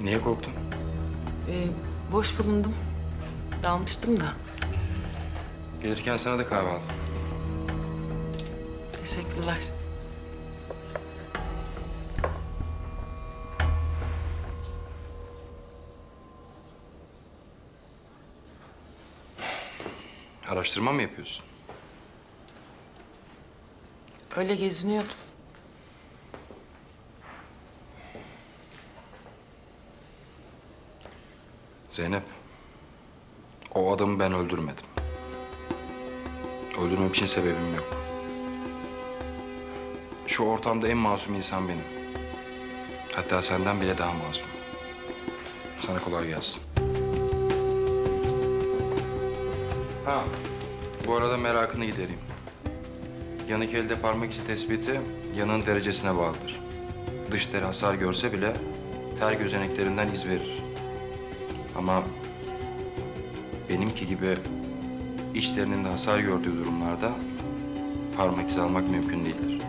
Niye korktun? Ee, boş bulundum. Dalmıştım da. Gelirken sana da kahve aldım. Teşekkürler. Araştırma mı yapıyorsun? Öyle geziniyordum. Zeynep, o adamı ben öldürmedim. Öldürmem için sebebim yok. Şu ortamda en masum insan benim. Hatta senden bile daha masum. Sana kolay gelsin. Ha, bu arada merakını gidereyim. Yanık elde parmak izi tespiti yanığın derecesine bağlıdır. Dış deri hasar görse bile ter gözeneklerinden iz verir. Ama benimki gibi içlerinin de hasar gördüğü durumlarda parmak izi almak mümkün değildir.